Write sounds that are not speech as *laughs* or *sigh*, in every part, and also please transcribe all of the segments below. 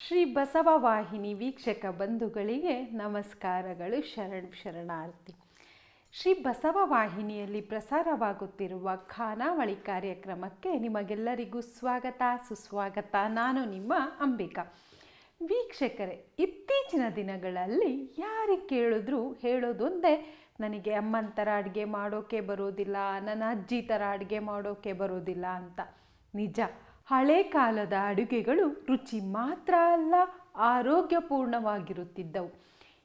ಶ್ರೀ ಬಸವ ವಾಹಿನಿ ವೀಕ್ಷಕ ಬಂಧುಗಳಿಗೆ ನಮಸ್ಕಾರಗಳು, ಶರಣ್ ಶರಣಾರ್ಥಿ. ಶ್ರೀ ಬಸವ ವಾಹಿನಿಯಲ್ಲಿ ಪ್ರಸಾರವಾಗುತ್ತಿರುವ ಖಾನಾವಳಿ ಕಾರ್ಯಕ್ರಮಕ್ಕೆ ನಿಮಗೆಲ್ಲರಿಗೂ ಸ್ವಾಗತ, ಸುಸ್ವಾಗತ. ನಾನು ನಿಮ್ಮ ಅಂಬಿಕಾ. ವೀಕ್ಷಕರೇ, ಇತ್ತೀಚಿನ ದಿನಗಳಲ್ಲಿ ಯಾರಿಗೆ ಕೇಳಿದ್ರು ಹೇಳೋದೊಂದೇ, ನನಗೆ ಅಮ್ಮನ ಥರ ಅಡುಗೆ ಮಾಡೋಕೆ ಬರೋದಿಲ್ಲ, ನನ್ನ ಅಜ್ಜಿ ಥರ ಅಡುಗೆ ಮಾಡೋಕೆ ಬರೋದಿಲ್ಲ ಅಂತ. ನಿಜ ಹಳೆ ಕಾಲದ ಅಡುಗೆಗಳು ರುಚಿ ಮಾತ್ರ ಅಲ್ಲ, ಆರೋಗ್ಯಪೂರ್ಣವಾಗಿರುತ್ತಿದ್ದವು.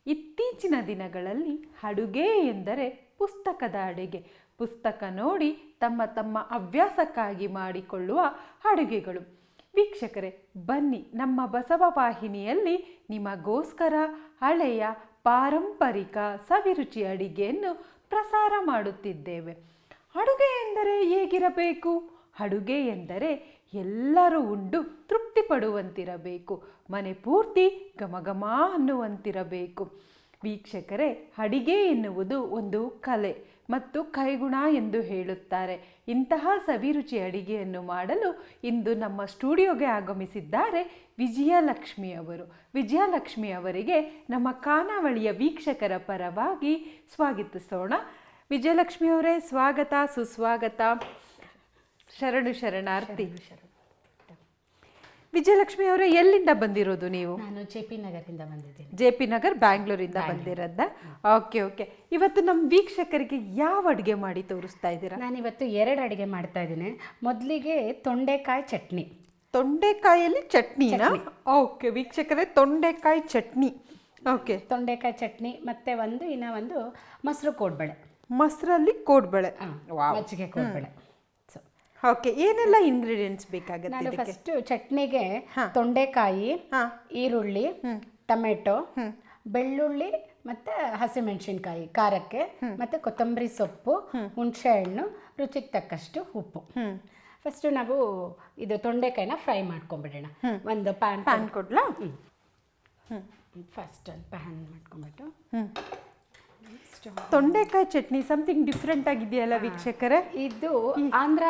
ಇತ್ತೀಚಿನ ದಿನಗಳಲ್ಲಿ ಅಡುಗೆ ಎಂದರೆ ಪುಸ್ತಕದ ಅಡುಗೆ. ಪುಸ್ತಕ ನೋಡಿ ತಮ್ಮ ತಮ್ಮ ಹವ್ಯಾಸಕ್ಕಾಗಿ ಮಾಡಿಕೊಳ್ಳುವ ಅಡುಗೆಗಳು. ವೀಕ್ಷಕರೇ, ಬನ್ನಿ ನಮ್ಮ ಬಸವ ವಾಹಿನಿಯಲ್ಲಿ ನಿಮಗೋಸ್ಕರ ಹಳೆಯ ಪಾರಂಪರಿಕ ಸವಿರುಚಿ ಅಡಿಗೆಯನ್ನು ಪ್ರಸಾರ ಮಾಡುತ್ತಿದ್ದೇವೆ. ಅಡುಗೆ ಎಂದರೆ ಹೇಗಿರಬೇಕು? ಅಡುಗೆ ಎಂದರೆ ಎಲ್ಲರೂ ಉಂಡು ತೃಪ್ತಿ ಪಡುವಂತಿರಬೇಕು ಮನೆ ಪೂರ್ತಿ ಘಮಘಮ ಅನ್ನುವಂತಿರಬೇಕು. ವೀಕ್ಷಕರೇ, ಅಡಿಗೆ ಎನ್ನುವುದು ಒಂದು ಕಲೆ ಮತ್ತು ಕೈಗುಣ ಎಂದು ಹೇಳುತ್ತಾರೆ. ಇಂತಹ ಸವಿರುಚಿ ಅಡಿಗೆಯನ್ನು ಮಾಡಲು ಇಂದು ನಮ್ಮ ಸ್ಟುಡಿಯೋಗೆ ಆಗಮಿಸಿದ್ದಾರೆ ವಿಜಯಲಕ್ಷ್ಮಿ ಅವರು. ವಿಜಯಲಕ್ಷ್ಮಿ ಅವರಿಗೆ ನಮ್ಮ ಖಾನಾವಳಿಯ ವೀಕ್ಷಕರ ಪರವಾಗಿ ಸ್ವಾಗತಿಸೋಣ. ವಿಜಯಲಕ್ಷ್ಮಿ ಅವರೇ, ಸ್ವಾಗತ, ಸುಸ್ವಾಗತ. ಶರಣು ಶರಣಾರ್ಥಿ. ವಿಜಯಲಕ್ಷ್ಮಿ ಅವರೇ ಎಲ್ಲಿಂದ ಬಂದಿರೋದು ನೀವು? ನಾನು ಜೆ ಪಿ ನಗರದಿಂದ ಬಂದಿದ್ದೀನಿ. ಜೆ ಪಿ ನಗರ್ ಬ್ಯಾಂಗ್ಳೂರಿಂದ ಬಂದಿರೋದ? Okay okay. ಇವತ್ತು ನಮ್ಮ ವೀಕ್ಷಕರಿಗೆ ಯಾವ ಅಡುಗೆ ಮಾಡಿ ತೋರಿಸ್ತಾ ಇದ್ದೀರಾ? ನಾನು ಇವತ್ತು ಎರಡು ಅಡುಗೆ ಮಾಡ್ತಾ ಇದ್ದೀನಿ. ಮೊದಲಿಗೆ ತೊಂಡೆಕಾಯಿ ಚಟ್ನಿ. ತೊಂಡೆಕಾಯಲ್ಲಿ ಚಟ್ನಿನಾ? ಓಕೆ ವೀಕ್ಷಕರೇ ತೊಂಡೆಕಾಯಿ ಚಟ್ನಿ. ಓಕೆ. ತೊಂಡೆಕಾಯಿ ಚಟ್ನಿ ಮತ್ತೆ ಒಂದು ಇನ್ನ ಒಂದು ಮೊಸರು ಕೋಡ್ಬಳೆ. ಮೊಸರಲ್ಲಿ ಕೋಡ್ಬಳೆ. ಮಜ್ಜಿಗೆ ಕೋಡ್ಬಳೆ. ಓಕೆ ಏನೆಲ್ಲ ಇಂಗ್ರೀಡಿಯೆಂಟ್ಸ್ ಬೇಕಾಗುತ್ತೆ ನಾನು ಇದಕ್ಕೆ? ಫಸ್ಟ್ ಚಟ್ನಿಗೆ ತೊಂಡೆಕಾಯಿ. ಈರುಳ್ಳಿ ಟೊಮೆಟೊ ಬೆಳ್ಳುಳ್ಳಿ ಮತ್ತು ಹಸಿಮೆಣಸಿನ್ಕಾಯಿ ಖಾರಕ್ಕೆ ಮತ್ತೆ ಕೊತ್ತಂಬರಿ ಸೊಪ್ಪು ಹುಣಸೆ ಹಣ್ಣು ರುಚಿಗೆ ತಕ್ಕಷ್ಟು ಉಪ್ಪು. ಫಸ್ಟ್ ಫಸ್ಟು ನಾವು ಇದು ತೊಂಡೆಕಾಯಿನ ಫ್ರೈ ಮಾಡ್ಕೊಂಡ್ಬಿಡೋಣ ಒಂದು ಪ್ಯಾನ್ ಪ್ಯಾನ್ ಕೊಡ್ಲಾ? ಫಸ್ಟ್ ಒಂದು ಪ್ಯಾನ್ ಮಾಡ್ಕೊಂಬಿಟ್ಟು. ಹ್ಮ್. ತೊಂಡೆಕಾಯಿ ಚಟ್ನಿ ಸಮಥಿಂಗ್ ಡಿಫ್ರೆಂಟ್ ಆಗಿದೆಯಲ್ಲ ವೀಕ್ಷಕರೇ? ಇದು ಆಂಧ್ರ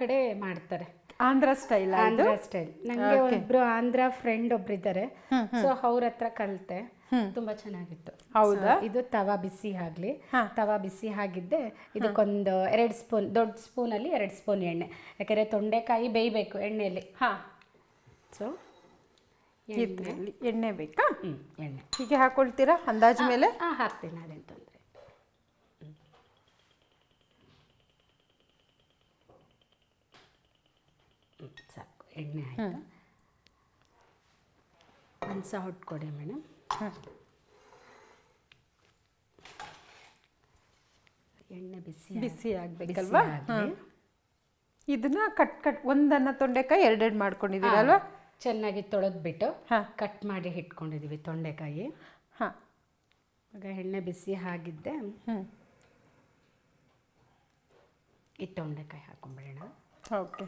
ಕಡೆ ಮಾಡ್ತಾರೆ. ಆಂಧ್ರ ಸ್ಟೈಲ್ ಆಂಧ್ರ ಸ್ಟೈಲ್ ನಂಗೆ ಒಬ್ರು ಆಂಧ್ರ ಫ್ರೆಂಡ್ ಒಬ್ರು ಇದ್ದಾರೆ ಸೊ ಅವ್ರ ಹತ್ರ ಕಲಿತೆ. ತುಂಬಾ ಚೆನ್ನಾಗಿತ್ತು. ಹೌದಾ? ಇದು ತವಾ ಬಿಸಿ ಆಗ್ಲಿ. ತವಾ ಬಿಸಿ ಆಗಿದ್ದೆ. ಇದಕ್ಕೊಂದು ಎರಡು ಸ್ಪೂನ್ ದೊಡ್ಡ ಸ್ಪೂನ್ ಅಲ್ಲಿ ಎರಡು ಸ್ಪೂನ್ ಎಣ್ಣೆ. ಯಾಕಂದ್ರೆ ತೊಂಡೆಕಾಯಿ ಬೇಯಬೇಕು ಎಣ್ಣೆಯಲ್ಲಿ ಹಾ. ಸೊ ಎಣ್ಣೆ. ಬೇಕಾ? ಎಣ್ಣೆ. ಹೀಗೆ ಹಾಕೊಳ್ತೀರಾ ಅಂದಾಜು ಮೇಲೆ? ಹಾಕ್ತೀನಿ ಅದೇನು ತೊಂದರೆ ಸಾಕು ಎಣ್ಣೆ ಹಾಕಿ ಒಂದು ಸಹ ಕೊಡಿ ಮೇಡಮ್ ಎಣ್ಣೆ ಬಿಸಿ ಬಿಸಿ ಆಗಬೇಕಲ್ವಾ? ಇದನ್ನ ಕಟ್ ಕಟ್ ಒಂದನ್ನ ತೊಂಡೆಕಾಯಿ ಎರಡೆರಡು ಮಾಡ್ಕೊಂಡಿದ್ದೀರಲ್ವಾ? ಚೆನ್ನಾಗಿ ತೊಳೆದ್ಬಿಟ್ಟು ಕಟ್ ಮಾಡಿ ಇಟ್ಕೊಂಡಿದ್ದೀವಿ ತೊಂಡೆಕಾಯಿ. ಹಾ. ಆಗ ಎಣ್ಣೆ ಬಿಸಿ ಆಗಿದ್ದೆ. ಈ ತೊಂಡೆಕಾಯಿ ಹಾಕೊಂಡ್ಬಿಡೋಣ ಓಕೆ.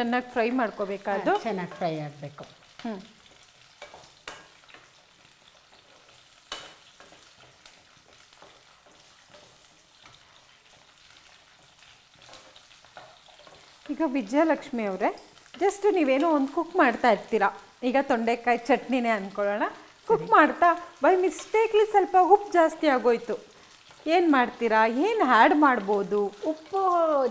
ಚೆನ್ನಾಗಿ ಫ್ರೈ ಮಾಡ್ಕೋಬೇಕಾದ್ರು ಚೆನ್ನಾಗಿ ಫ್ರೈ ಆಗಬೇಕು. ಹ್ಮ್. ಈಗ ವಿಜಯಲಕ್ಷ್ಮಿ ಅವರೇ ಜಸ್ಟ್ ನೀವೇನೋ ಒಂದು ಕುಕ್ ಮಾಡ್ತಾ ಇರ್ತೀರಾ. ಈಗ ತೊಂಡೆಕಾಯಿ ಚಟ್ನಿನೇ ಅಂದ್ಕೊಳ್ಳೋಣ ಕುಕ್ ಮಾಡ್ತಾ ಬೈ ಮಿಸ್ಟೇಕ್ಲಿ ಸ್ವಲ್ಪ ಉಪ್ಪು ಜಾಸ್ತಿ ಆಗೋಯ್ತು. ಏನು ಮಾಡ್ತೀರಾ? ಏನು ಆ್ಯಡ್ ಮಾಡ್ಬೋದು? ಉಪ್ಪು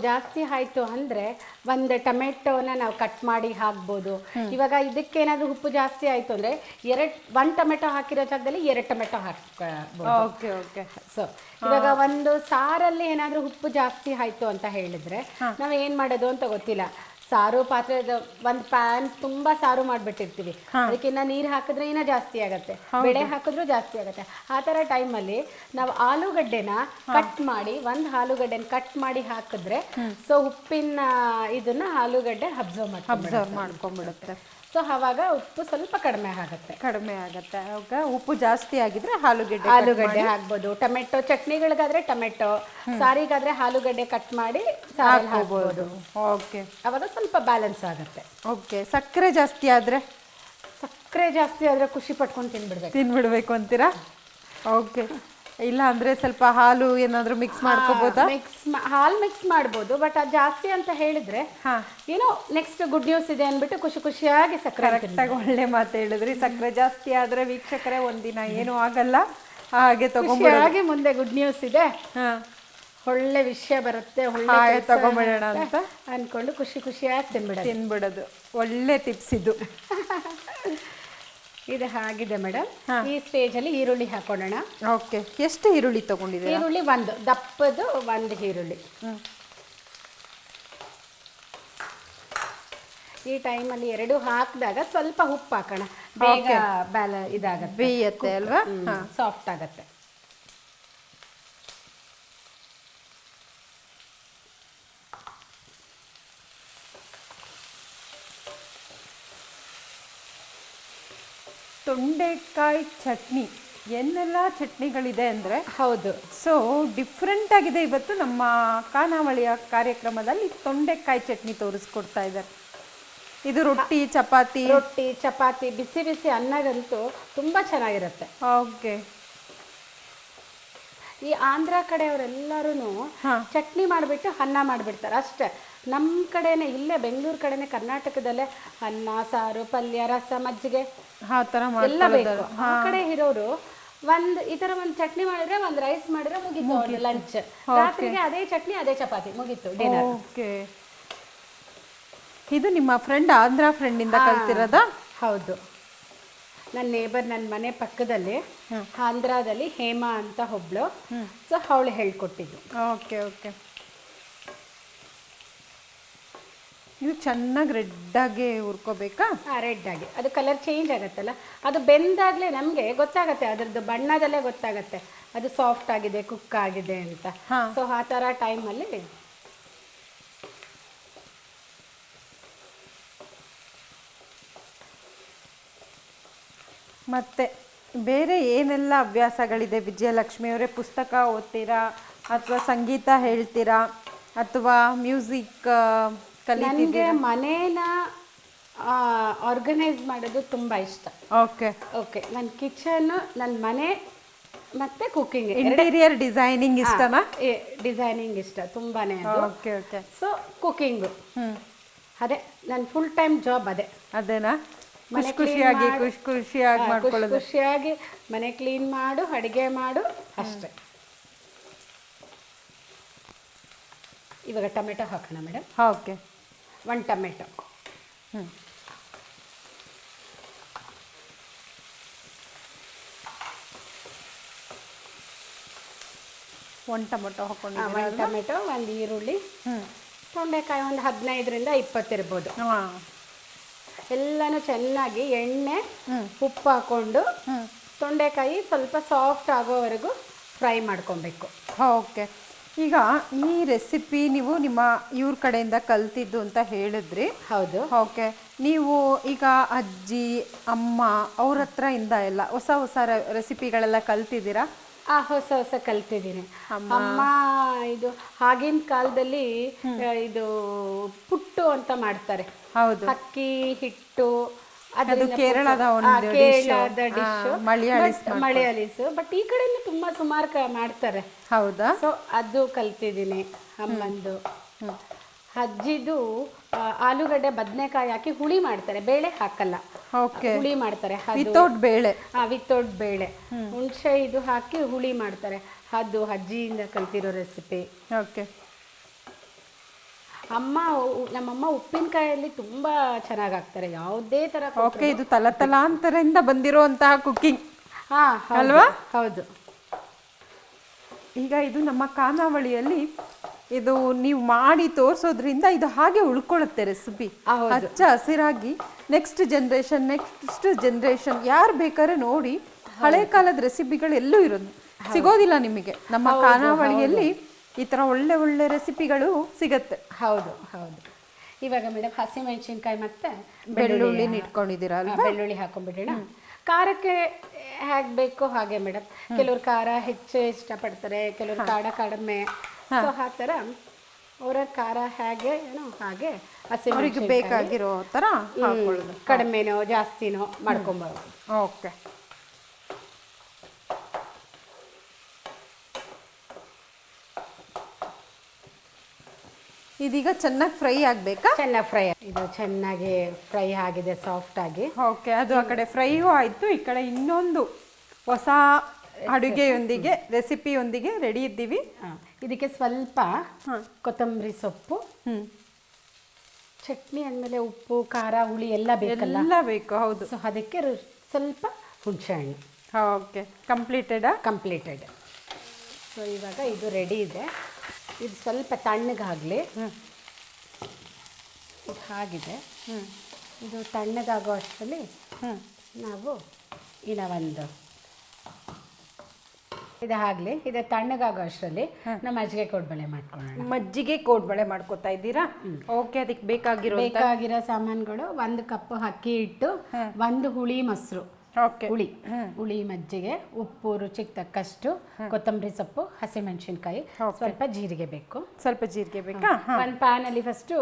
ಜಾಸ್ತಿ ಆಯಿತು ಅಂದರೆ ಒಂದು ಟೊಮೆಟೊನ ನಾವು ಕಟ್ ಮಾಡಿ ಹಾಕ್ಬೋದು. ಇವಾಗ ಇದಕ್ಕೇನಾದರೂ ಉಪ್ಪು ಜಾಸ್ತಿ ಆಯಿತು ಅಂದರೆ ಎರಡು ಒಂದು ಟೊಮೆಟೊ ಹಾಕಿರೋ ಜಾಗದಲ್ಲಿ ಎರಡು ಟೊಮೆಟೊ ಹಾಕ್ಬೋದು. Okay okay. ಸೊ ಇವಾಗ ಒಂದು ಸಾರಲ್ಲಿ ಏನಾದರೂ ಉಪ್ಪು ಜಾಸ್ತಿ ಆಯಿತು ಅಂತ ಹೇಳಿದ್ರೆ ನಾವು ಏನು ಮಾಡೋದು ಅಂತ ಗೊತ್ತಿಲ್ಲ. ಸಾರು ಪಾತ್ರೆ ಒಂದು ಪ್ಯಾನ್ ತುಂಬಾ ಸಾರು ಮಾಡ್ಬಿಟ್ಟಿರ್ತೀವಿ. ಅದಕ್ಕಿನ್ನ ನೀರು ಹಾಕಿದ್ರೆ ಇನ್ನ ಜಾಸ್ತಿ ಆಗತ್ತೆ. ಬೆಳೆ ಹಾಕಿದ್ರು ಜಾಸ್ತಿ ಆಗತ್ತೆ. ಆ ಥರ ಟೈಮಲ್ಲಿ ನಾವು ಆಲೂಗಡ್ಡೆನ ಕಟ್ ಮಾಡಿ ಒಂದ್ ಆಲೂಗಡ್ಡೆನ ಕಟ್ ಮಾಡಿ ಹಾಕಿದ್ರೆ ಸೊ ಉಪ್ಪಿನ ಇದನ್ನ ಆಲೂಗಡ್ಡೆ ಅಬ್ಸರ್ವ್ ಅಬ್ಸರ್ವ್ ಮಾಡ್ಕೊಂಬಿಡುತ್ತೆ ಸೊ ಅವಾಗ ಉಪ್ಪು ಸ್ವಲ್ಪ ಕಡಿಮೆ ಆಗುತ್ತೆ. ಕಡಿಮೆ ಆಗುತ್ತೆ. ಅವಾಗ ಉಪ್ಪು ಜಾಸ್ತಿ ಆಗಿದ್ರೆ ಆಲೂಗೆಡ್ಡೆ ಆಲೂಗಡ್ಡೆ ಹಾಕ್ಬೋದು. ಟೊಮೆಟೊ ಚಟ್ನಿಗಳಿಗಾದ್ರೆ ಟೊಮೆಟೊ ಸಾರಿಗಾದ್ರೆ ಆಲೂಗಡ್ಡೆ ಕಟ್ ಮಾಡಿ ಸಾರಲ್ಲಿ ಹಾಕ್ಬೋದು. ಓಕೆ. ಅವಾಗ ಸ್ವಲ್ಪ ಬ್ಯಾಲೆನ್ಸ್ ಆಗುತ್ತೆ. ಓಕೆ. ಸಕ್ಕರೆ ಜಾಸ್ತಿ ಆದರೆ? ಸಕ್ಕರೆ ಸಕ್ಕರೆ ಜಾಸ್ತಿ ಆದರೆ ಖುಷಿ ಪಟ್ಕೊಂಡು ತಿನ್ಬಿಡ್ಬೇಕು. ತಿನ್ಬಿಡ್ಬೇಕು ಅಂತೀರಾ? ಓಕೆ. ಇಲ್ಲ ಅಂದ್ರೆ ಸ್ವಲ್ಪ ಹಾಲು ಏನಾದ್ರೂ ಮಿಕ್ಸ್ ಮಾಡ್ಕೋಬಹುದಾ ಮಿಕ್ಸ್ ಹಾಲು ಮಿಕ್ಸ್ ಮಾಡ್ಬೋದು ಬಟ್ ಅದು ಜಾಸ್ತಿ ಅಂತ ಹೇಳಿದ್ರೆ ಹಾ. ಏನೋ ನೆಕ್ಸ್ಟ್ ಗುಡ್ ನ್ಯೂಸ್ ಇದೆ ಅಂದ್ಬಿಟ್ಟು ಖುಷಿ ಖುಷಿಯಾಗಿ ಸಕ್ಕರೆ. ಕರೆಕ್ಟಾಗಿ ಒಳ್ಳೆ ಮಾತು ಹೇಳಿದ್ರಿ. ಸಕ್ಕರೆ ಜಾಸ್ತಿ ಆದ್ರೆ ವೀಕ್ಷಕರೇ ಒಂದಿನ ಏನೂ ಆಗಲ್ಲ. ಹಾಗೆ ತಗೊಂಡ್ಬಿಡೋದು ಮುಂದೆ ಗುಡ್ ನ್ಯೂಸ್ ಇದೆ. ಹಾ. ಒಳ್ಳೆ ವಿಷಯ ಬರುತ್ತೆ ಒಳ್ಳೆ ತಗೊಂಬಿಡೋಣ ಅಂತ. ಅನ್ಕೊಂಡು ಖುಷಿ ಖುಷಿಯಾಗಿ ತಿನ್ಬಿಡೋದು. ತಿನ್ಬಿಡೋದು. ಒಳ್ಳೆ ಟಿಪ್ಸ್ ಇದು. *laughs* ಇದು ಹಾಗಿದೆ ಮೇಡಮ್ ಈ ಸ್ಟೇಜ್ ಅಲ್ಲಿ ಈರುಳ್ಳಿ ಹಾಕೊಳ್ಳೋಣ. ಓಕೆ. ಎಷ್ಟು ಈರುಳ್ಳಿ ತಗೊಂಡಿದೆ ಈರುಳ್ಳಿ ಒಂದು ದಪ್ಪದು ಒಂದು ಈರುಳ್ಳಿ. ಈ ಟೈಮಲ್ಲಿ ಎರಡು ಹಾಕಿದಾಗ ಸ್ವಲ್ಪ ಉಪ್ಪು ಹಾಕೋಣ. ಬೇಗ ಬ್ಯಾಲ ಇದಾಗತ್ತೆ. ಬೇಯತ್ತೆ ಅಲ್ವಾ? ಸಾಫ್ಟ್ ಆಗತ್ತೆ. ತೊಂಡೆಕಾಯಿ ಚಟ್ನಿ ಏನೆಲ್ಲ ಚಟ್ನಿಗಳಿದೆ ಅಂದರೆ ಹೌದು. ಸೊ ಡಿಫ್ರೆಂಟ್ ಆಗಿದೆ ಇವತ್ತು ನಮ್ಮ ಖಾನಾವಳಿಯ ಕಾರ್ಯಕ್ರಮದಲ್ಲಿ ತೊಂಡೆಕಾಯಿ ಚಟ್ನಿ ತೋರಿಸ್ಕೊಡ್ತಾ ಇದ್ದಾರೆ. ಇದು ರೊಟ್ಟಿ ಚಪಾತಿ. ರೊಟ್ಟಿ ಚಪಾತಿ ಬಿಸಿ ಬಿಸಿ ಅನ್ನಗಂತೂ ತುಂಬ ಚೆನ್ನಾಗಿರುತ್ತೆ. ಓಕೆ ಈ ಆಂಧ್ರ ಕಡೆಯವರೆಲ್ಲರೂ. ಚಟ್ನಿ ಮಾಡಿಬಿಟ್ಟು ಅನ್ನ ಮಾಡಿಬಿಡ್ತಾರೆ. ಅಷ್ಟೇ. ನಮ್ಮ ಕಡೆನೆ ಇಲ್ಲೇ ಬೆಂಗಳೂರು ಕಡೆನೆ ಕರ್ನಾಟಕದಲ್ಲೇ ಅನ್ನ ಸಾರು ಪಲ್ಯ ರಸ ಮಜ್ಜಿಗೆ ಆ ಥರ ಎಲ್ಲ ಬೇಕು. ಆ ಕಡೆ ಇರೋರು ಒಂದ್ ಈ ತರ ಒಂದ್ ಚಟ್ನಿ ಮಾಡಿದ್ರೆ ಒಂದ್ ರೈಸ್ ಮಾಡಿದ್ರೆ ಮುಗೀತು ಲಂಚ್ ರಾತ್ರಿಗೆ ಅದೇ ಚಟ್ನಿ ಅದೇ ಚಪಾತಿ ಮುಗೀತು ಡಿನ್ನರ್ ಓಕೆ. ಇದು ನಿಮ್ಮ ಫ್ರೆಂಡ್ ಆಂಧ್ರ ಫ್ರೆಂಡ್ ಇಂದ ಕಲ್ತಿರೋದಾ? ಹೌದು. ನನ್ನ ನೇಬರ್ ನನ್ನ ಮನೆ ಪಕ್ಕದಲ್ಲಿ ಆಂಧ್ರದಲ್ಲಿ ಹೇಮಾ ಅಂತ ಒಬ್ಳು. ಸೊ ಅವಳು ಹೇಳ್ಕೊಟ್ಟಿದ್ದು. Okay okay. ಇದು ಚೆನ್ನಾಗಿ ರೆಡ್ಡಾಗಿ ಹುರ್ಕೋಬೇಕಾ? ರೆಡ್ ಆಗಿ. ಅದು ಕಲರ್ ಚೇಂಜ್ ಆಗುತ್ತಲ್ಲ? ಅದು ಬೆಂದಾಗಲೇ ನಮಗೆ ಗೊತ್ತಾಗತ್ತೆ ಅದರದ್ದು ಬಣ್ಣದಲ್ಲೇ ಗೊತ್ತಾಗತ್ತೆ. ಅದು ಸಾಫ್ಟ್ ಆಗಿದೆ ಕುಕ್ ಆಗಿದೆ ಅಂತ. ಹಾಂ. ಸೊ ಆ ಥರ ಟೈಮಲ್ಲಿ ಮತ್ತೆ ಬೇರೆ ಏನೆಲ್ಲ ಅಭ್ಯಾಸಗಳಿದೆ? ವಿಜಯಲಕ್ಷ್ಮಿ ಅವರೇ ಪುಸ್ತಕ ಓದ್ತೀರಾ? ಅಥವಾ ಸಂಗೀತ ಹೇಳ್ತೀರಾ? ಅಥವಾ ಮ್ಯೂಸಿಕ್ ನನಗೆ ಮನೇನ ಆರ್ಗನೈಸ್ ಮಾಡೋದು ತುಂಬ ಇಷ್ಟ. ಓಕೆ. ಓಕೆ ನನ್ನ ಕಿಚನ್ ನನ್ನ ಮನೆ ಮತ್ತೆ ಕುಕ್ಕಿಂಗ್ ಇಂಟೀರಿಯರ್ ಡಿಸೈನಿಂಗ್ ಇಷ್ಟನಾ? ಡಿಸೈನಿಂಗ್ ಇಷ್ಟ ತುಂಬಾನೇ ಓಕೆ ಓಕೆ. ಸೊ ಕುಕ್ಕಿಂಗು ಅದೇ ನನ್ನ ಫುಲ್ ಟೈಮ್ ಜಾಬ್ ಅದೇ. ಅದೇನಾ? ಖುಷಿ ಖುಷಿಯಾಗಿ ಖುಷಿ ಖುಷಿಯಾಗಿ ಖುಷಿ ಮಾಡ್ಕೊಳ್ಳೋದು. ಖುಷಿಯಾಗಿ ಮನೆ ಕ್ಲೀನ್ ಮಾಡು ಅಡುಗೆ ಮಾಡು ಅಷ್ಟೇ. ಇವಾಗ ಟೊಮೆಟೊ ಹಾಕೋಣ ಮೇಡಮ್ ಓಕೆ. ಒಂದು ಟೊಮೆಟೊ ಒಂದು ಟೊಮೆಟೊ ಹಾಕೊಂಡು ಒಂದು ಟೊಮೆಟೊ ಒಂದು ಈರುಳ್ಳಿ. ಹ್ಞೂ ತೊಂಡೆಕಾಯಿ ಒಂದು ಹದಿನೈದರಿಂದ ಇಪ್ಪತ್ತಿರ್ಬೋದು. ಹಾಂ. ಎಲ್ಲನೂ ಚೆನ್ನಾಗಿ ಎಣ್ಣೆ. ಉಪ್ಪು ಹಾಕ್ಕೊಂಡು ತೊಂಡೆಕಾಯಿ ಸ್ವಲ್ಪ ಸಾಫ್ಟ್ ಆಗೋವರೆಗೂ ಫ್ರೈ ಮಾಡ್ಕೊಬೇಕು. ಓಕೆ ಈಗ ಈ ರೆಸಿಪಿ ನೀವು ನಿಮ್ಮ ಇವ್ರ ಕಡೆಯಿಂದ ಕಲ್ತಿದ್ದು ಅಂತ ಹೇಳಿದ್ರಿ. ಹೌದು. ಓಕೆ ನೀವು ಈಗ ಅಜ್ಜಿ ಅಮ್ಮ ಅವ್ರ ಹತ್ರ ಇಂದ ಎಲ್ಲ ಹೊಸ ಹೊಸ ರೆಸಿಪಿಗಳೆಲ್ಲ ಕಲ್ತಿದ್ದೀರಾ? ಆ ಹೊಸ ಹೊಸ ಕಲ್ತಿದ್ದೀನಿ. ಅಮ್ಮ. ಇದು ಆಗಿನ ಕಾಲದಲ್ಲಿ ಇದು ಪುಟ್ಟು ಅಂತ ಮಾಡ್ತಾರೆ. ಹೌದು. ಅಕ್ಕಿ ಹಿಟ್ಟು ಅದು ಕೇರಳದ. ಒಂದು ಕೇರಳದ ಡಿಶ್ ಮಲಯಾಳೀಸ್ ಬಟ್ ಈ ಕಡೆನೂ ತುಂಬಾ ಸುಮಾರು ಮಾಡ್ತಾರೆ. ಹೌದಾ? ಸೊ ಅದು ಕಲ್ತಿದ್ದೀನಿ ಅಮ್ಮಂದು. ಅಜ್ಜಿದು ಆಲೂಗಡ್ಡೆ ಬದನೆಕಾಯಿ ಹಾಕಿ ಹುಳಿ ಮಾಡ್ತಾರೆ. ಬೇಳೆ ಹಾಕಲ್ಲ. ಹುಳಿ ಮಾಡ್ತಾರೆ. ವಿತೌಟ್ ಬೇಳೆ. ವಿತೌಟ್ ಬೇಳೆ. ಹುಣಸೆ ಇದು ಹಾಕಿ ಹುಳಿ ಮಾಡ್ತಾರೆ. ಅದು ಅಜ್ಜಿಯಿಂದ ಕಲ್ತಿರೋ ರೆಸಿಪಿ ಓಕೆ ಅಮ್ಮ ನಮ್ಮಮ್ಮ ಉಪ್ಪಿನಕಾಯಲ್ಲಿ ತುಂಬಾ ಚೆನ್ನಾಗಿ ಹಾಕ್ತಾರೆ ಯಾವುದೇ ತರ ಓಕೆ ಇದು ತಲತಲಾಂತರದಿಂದ ಬಂದಿರುವಂತಹ ಕುಕಿಂಗ್ ಹಾ ಅಲ್ವಾ? ಹೌದು. ಈಗ ಇದು ನಮ್ಮ ಖಾನಾವಳಿಯಲ್ಲಿ ಇದು ನೀವು ಮಾಡಿ ತೋರಿಸೋದ್ರಿಂದ ಇದು ಹಾಗೆ ಉಳ್ಕೊಳ್ಳುತ್ತೆ ರೆಸಿಪಿ. ಹಚ್ಚ ಹಸಿರಾಗಿ ನೆಕ್ಸ್ಟ್ ಜನ್ರೇಷನ್ ನೆಕ್ಸ್ಟ್ ಜನ್ರೇಷನ್ ಯಾರು ಬೇಕಾದ್ರೆ ನೋಡಿ ಹಳೆ ಕಾಲದ ರೆಸಿಪಿಗಳು ಎಲ್ಲೂ ಇರೋದು. ಸಿಗೋದಿಲ್ಲ ನಿಮಗೆ. ನಮ್ಮ ಖಾನಾವಳಿಯಲ್ಲಿ ಈ ಥರ ಒಳ್ಳೆ ಒಳ್ಳೆ ರೆಸಿಪಿಗಳು ಸಿಗತ್ತೆ. ಹೌದು ಹೌದು. ಇವಾಗ ಮೇಡಮ್ ಹಸಿಮೆಣಸಿನ್ಕಾಯಿ ಮತ್ತೆ ಬೆಳ್ಳುಳ್ಳಿ ಇಟ್ಕೊಂಡಿದ್ದೀರಾ ಬೆಳ್ಳುಳ್ಳಿ ಹಾಕೊಂಡ್ಬಿಡೋಣ. ಖಾರಕ್ಕೆ ಹೇಗೆ ಬೇಕೋ ಹಾಗೆ ಮೇಡಮ್ ಕೆಲವರು ಖಾರ ಹೆಚ್ಚು ಇಷ್ಟಪಡ್ತಾರೆ ಕೆಲವರು ಖಾರ ಕಡಿಮೆ. ಸೊ ಆ ಥರ ಅವರ ಖಾರ ಹೇಗೆ ಏನೋ ಹಾಗೆ ಹಸಿ ಅವರಿಗೆ ಬೇಕಾಗಿರೋ ಥರ ಕಡಿಮೆನೋ ಜಾಸ್ತಿನೋ ಮಾಡ್ಕೊಂಬೋದು ಓಕೆ ಇದೀಗ ಚೆನ್ನಾಗಿ ಫ್ರೈ ಆಗಬೇಕಾ? ಚೆನ್ನಾಗಿ ಫ್ರೈ ಇದು ಚೆನ್ನಾಗಿ ಫ್ರೈ ಆಗಿದೆ ಸಾಫ್ಟ್ ಆಗಿ. ಓಕೆ ಅದು ಆ ಕಡೆ ಫ್ರೈಯೂ ಆಯಿತು. ಈ ಕಡೆ ಇನ್ನೊಂದು ಹೊಸ ಅಡುಗೆಯೊಂದಿಗೆ ರೆಸಿಪಿಯೊಂದಿಗೆ ರೆಡಿ ಇದ್ದೀವಿ. ಇದಕ್ಕೆ ಸ್ವಲ್ಪ ಕೊತ್ತಂಬರಿ ಸೊಪ್ಪು ಹ್ಞೂ ಚಟ್ನಿ ಅಂದಮೇಲೆ ಉಪ್ಪು ಖಾರ ಹುಳಿ ಎಲ್ಲ ಬೇಕಲ್ಲ? ಎಲ್ಲ ಬೇಕು ಹೌದು. ಸೊ ಅದಕ್ಕೆ ಸ್ವಲ್ಪ ಹುಣಸೆಹಣ್ಣು. ಓಕೆ ಕಂಪ್ಲೀಟೆಡಾ ಕಂಪ್ಲೀಟೆಡ್ ಸೊ ಇವಾಗ ಇದು ರೆಡಿ ಇದೆ. ಇದು ಸ್ವಲ್ಪ ತಣ್ಣಗಾಗಲಿ. ಇದು ಆಗಿದೆ ಇದು ತಣ್ಣಗಾಗೋ ಅಷ್ಟರಲ್ಲಿ ನಾವು ಇನ್ನ ಒಂದು ಇದು ಆಗಲಿ ಇದು ತಣ್ಣಗಾಗೋ ಅಷ್ಟರಲ್ಲಿ ನಮ್ಮ ಮಜ್ಜಿಗೆ ಕೋಡ್ಬಳೆ ಮಾಡ್ಕೊಳ್ಳೋಣ. ಮಜ್ಜಿಗೆ ಕೋಡ್ಬಳೆ ಮಾಡ್ಕೊತಾ ಇದ್ದೀರಾ? ಓಕೆ ಅದಕ್ಕೆ ಬೇಕಾಗಿರೋ ಬೇಕಾಗಿರೋ ಸಾಮಾನುಗಳು ಒಂದು ಕಪ್ ಅಕ್ಕಿ ಹಿಟ್ಟು ಒಂದು ಹುಳಿ ಮೊಸರು. ಹುಳಿ. ಹುಳಿ ಮಜ್ಜಿಗೆ ಉಪ್ಪು ರುಚಿಗೆ ತಕ್ಕಷ್ಟು ಕೊತ್ತಂಬರಿ ಸೊಪ್ಪು ಹಸಿಮೆಣಸಿನ್ಕಾಯಿ. ಸ್ವಲ್ಪ ಜೀರಿಗೆ ಬೇಕು. ಸ್ವಲ್ಪ ಜೀರಿಗೆ ಬೇಕಾ? ಒಂದು ಪ್ಯಾನಲ್ಲಿ ಫಸ್ಟು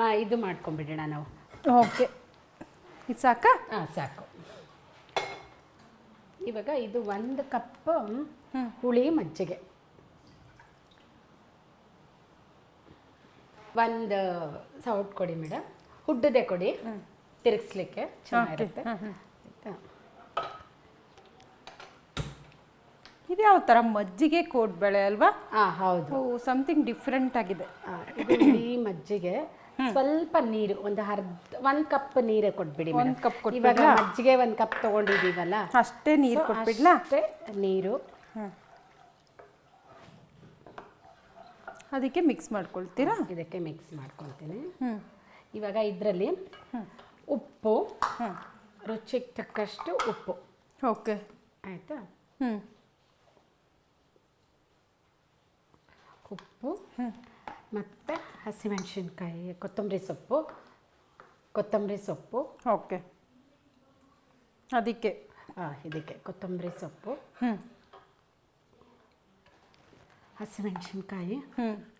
ಮ ಇದು ಮಾಡ್ಕೊಂಡ್ಬಿಡೋಣ ನಾವು. ಓಕೆ. ಇದು ಸಾಕಾ? ಹಾಂ ಸಾಕು. ಇವಾಗ ಇದು ಒಂದು ಕಪ್ ಹುಳಿ ಮಜ್ಜಿಗೆ. ಒಂದು ಸೌಟ್ ಕೊಡಿ ಮೇಡಮ್ ಹುಡ್ಡದೆ ಕೊಡಿ. ತಿರುಗಿಸ್ಲಿಕ್ಕೆ ಚೆನ್ನಾಗಿರುತ್ತೆ. ಆಯ್ತಾ ಇದು ಯಾವ ಥರ ಮಜ್ಜಿಗೆ ಬೆಳೆ ಅಲ್ವಾ? ಹಾಂ ಹೌದು. ಸಮಥಿಂಗ್ ಡಿಫ್ರೆಂಟ್ ಆಗಿದೆ. ಈ ಮಜ್ಜಿಗೆ. ಸ್ವಲ್ಪ ನೀರು ಒಂದು ಅರ್ಧ ಒಂದು ಕಪ್ ನೀರೇ ಕೊಟ್ಬಿಡಿ ಒಂದ್. ಕಪ್ ಇವಾಗ ಮಜ್ಜಿಗೆ ಒಂದು ಕಪ್ ತಗೊಂಡಿದೀವಲ್ಲ ಅಷ್ಟೇ ನೀರು ಕೊಟ್ಬಿಡ್ಲಾ? ಅಷ್ಟೇ ನೀರು. ಅದಕ್ಕೆ ಮಿಕ್ಸ್ ಮಾಡ್ಕೊಳ್ತೀರಾ? ಇದಕ್ಕೆ ಮಿಕ್ಸ್ ಮಾಡ್ಕೊಳ್ತೀನಿ. ಇವಾಗ ಇದರಲ್ಲಿ ಉಪ್ಪು ರುಚಿಗೆ ತಕ್ಕಷ್ಟು ಉಪ್ಪು. ಓಕೆ. ಆಯಿತಾ? ಹ್ಞೂ ಉಪ್ಪು ಮತ್ತು ಹಸಿಮೆಣಸಿನ್ಕಾಯಿ ಕೊತ್ತಂಬರಿ ಸೊಪ್ಪು ಕೊತ್ತಂಬರಿ ಸೊಪ್ಪು. ಓಕೆ. ಅದಕ್ಕೆ? ಆ, ಇದಕ್ಕೆ ಕೊತ್ತಂಬರಿ ಸೊಪ್ಪು. ಹ್ಞೂ ಹಸಿಮೆಣಸಿನ್ಕಾಯಿ. ಹ್ಞೂ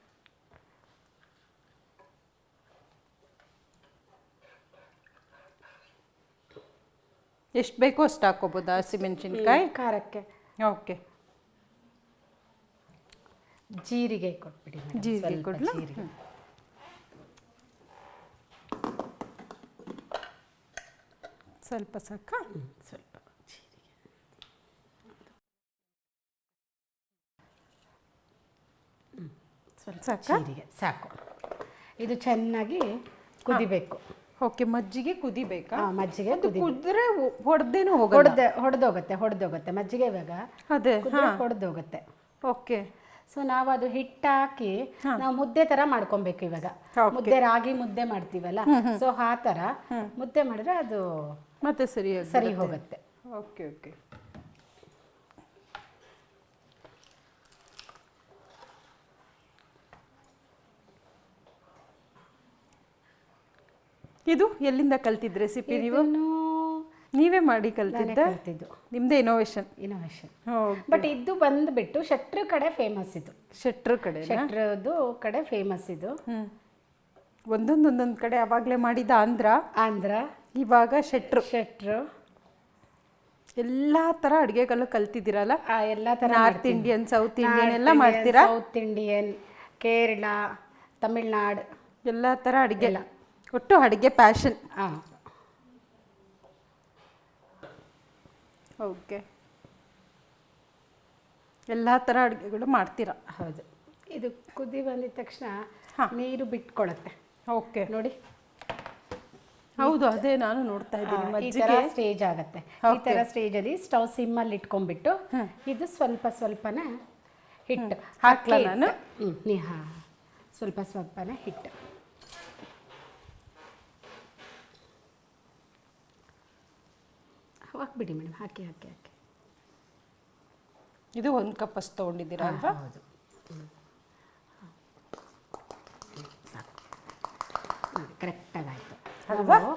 ಎಷ್ಟು ಬೇಕೋ ಅಷ್ಟು ಹಾಕೋಬೋದಾ ಹಸಿಮೆಣಸಿನ್ಕಾಯಿ? ಖಾರಕ್ಕೆ. ಓಕೆ. ಜೀರಿಗೆ ಕೊಟ್ಬಿಡಿ madam, ಜೀರಿಗೆ ಸ್ವಲ್ಪ ಕೊಡ್ಲಾ? ಜೀರಿಗೆ. ಸ್ವಲ್ಪ ಸಾಕಾ? ಹ್ಮ್, ಸ್ವಲ್ಪ ಜೀರಿಗೆ. ಹ್ಮ್, ಸ್ವಲ್ಪ ಸಾಕಾ? ಜೀರಿಗೆ ಸಾಕು. ಇದು ಚೆನ್ನಾಗಿ ಕುದಿಬೇಕು. ಓಕೆ ಮಜ್ಜಿಗೆ ಕುದಿಬೇಕಾ? ಆ, ಮಜ್ಜಿಗೆ ಅದು ಕುದಿ ಕುದ್ರೆ ಹೊಡೆದೇನು ಹೋಗಲ್ಲ? ಹೊಡೆದ ಹೊಡೆದೋಗುತ್ತೆ ಹೊಡೆದೋಗುತ್ತೆ. ಮಜ್ಜಿಗೆ ಇವಾಗ ಅದೇ ಕುದ್ರೆ ಹೊಡೆದೋಗುತ್ತೆ. ಓಕೆ. ಸೊ ನಾವು ಅದು ಹಿಟ್ಟಾಕಿ ನಾವು ಮುದ್ದೆ ತರ ಮಾಡ್ಕೊಬೇಕು ಇವಾಗ. ಮುದ್ದೆ ರಾಗಿ ಮುದ್ದೆ ಮಾಡ್ತೀವಲ್ಲ? ಸೊ ಆ ತರ ಮುದ್ದೆ ಮಾಡಿದ್ರೆ ಅದು ಮತ್ತೆ ಸರಿ ಸರಿ ಹೋಗುತ್ತೆ. ಓಕೆ ಓಕೆ ಇದು ಎಲ್ಲಿಂದ ಕಲ್ತಿದ್ರೆ ರೆಸಿಪಿ ನೀವು? ನೀವೇ ಮಾಡಿ ಕಲ್ತಿದ್ದ? ಕಲ್ತಿದ್ದು. ನಿಮ್ದು ಇನೋವೇಶನ್ ಇನೋವೇಶನ್ ಬಟ್ ಇದು ಬಂದ್ಬಿಟ್ಟು ಶೆಟ್ರು ಕಡೆ ಫೇಮಸ್ ಇದು. ಶೆಟ್ರು ಕಡೆ ಶೆಟ್ರದು ಕಡೆ ಫೇಮಸ್ ಇದು. ಹ್ಞೂ ಒಂದೊಂದು ಒಂದೊಂದು ಕಡೆ ಅವಾಗಲೇ ಮಾಡಿದ ಆಂಧ್ರ? ಆಂಧ್ರ. ಇವಾಗ ಶೆಟ್ರು. ಶೆಟ್ರು. ಎಲ್ಲಾ ತರ ಅಡುಗೆಗಳು ಕಲ್ತಿದ್ದೀರಲ್ಲ? ಆ ಎಲ್ಲ ತರ ನಾರ್ತ್ ಇಂಡಿಯನ್ ಸೌತ್ ಇಂಡಿಯನ್ ಎಲ್ಲ ಮಾಡ್ತೀರಾ? ಸೌತ್ ಇಂಡಿಯನ್ ಕೇರಳ ತಮಿಳ್ನಾಡು ಎಲ್ಲ ಥರ ಅಡುಗೆ. ಒಟ್ಟು ಅಡುಗೆ ಪ್ಯಾಷನ್ ಹಾಂ ಓಕೆ. ಎಲ್ಲ ಥರ ಅಡುಗೆಗಳು ಮಾಡ್ತೀರಾ? ಹೌದು. ಇದು ಕುದಿ ಬಂದಿದ ತಕ್ಷಣ ನೀರು ಬಿಟ್ಕೊಳತ್ತೆ. ಓಕೆ. ನೋಡಿ. ಹೌದು ಅದೇ ನಾನು ನೋಡ್ತಾ ಇದ್ದೀನಿ ಈ ಸ್ಟೇಜ್ ಆಗುತ್ತೆ. ಈ ಥರ ಸ್ಟೇಜಲ್ಲಿ ಸ್ಟವ್ ಸಿಮ್ಮಲ್ಲಿ ಇಟ್ಕೊಂಡ್ಬಿಟ್ಟು ಇದು ಸ್ವಲ್ಪ ಸ್ವಲ್ಪನೇ ಹಿಟ್ಟು. ಹಾಕ್ಲಾ ನಾನು? ಹ್ಞೂ ಸ್ವಲ್ಪ ಸ್ವಲ್ಪನೇ ಹಿಟ್ಟು. ಹಾಕ್ಬಿಡಿ ಮೇಡಮ್ ಹಾಕಿ ಹಾಕಿ ಹಾಕಿ. ಇದು ಒಂದು ಕಪ್ ಅಷ್ಟು ತೊಗೊಂಡಿದ್ದೀರಾ ಅಲ್ವಾ? ಹೌದು. ಕರೆಕ್ಟಾಗಿ ಆಯಿತು. ನಾವು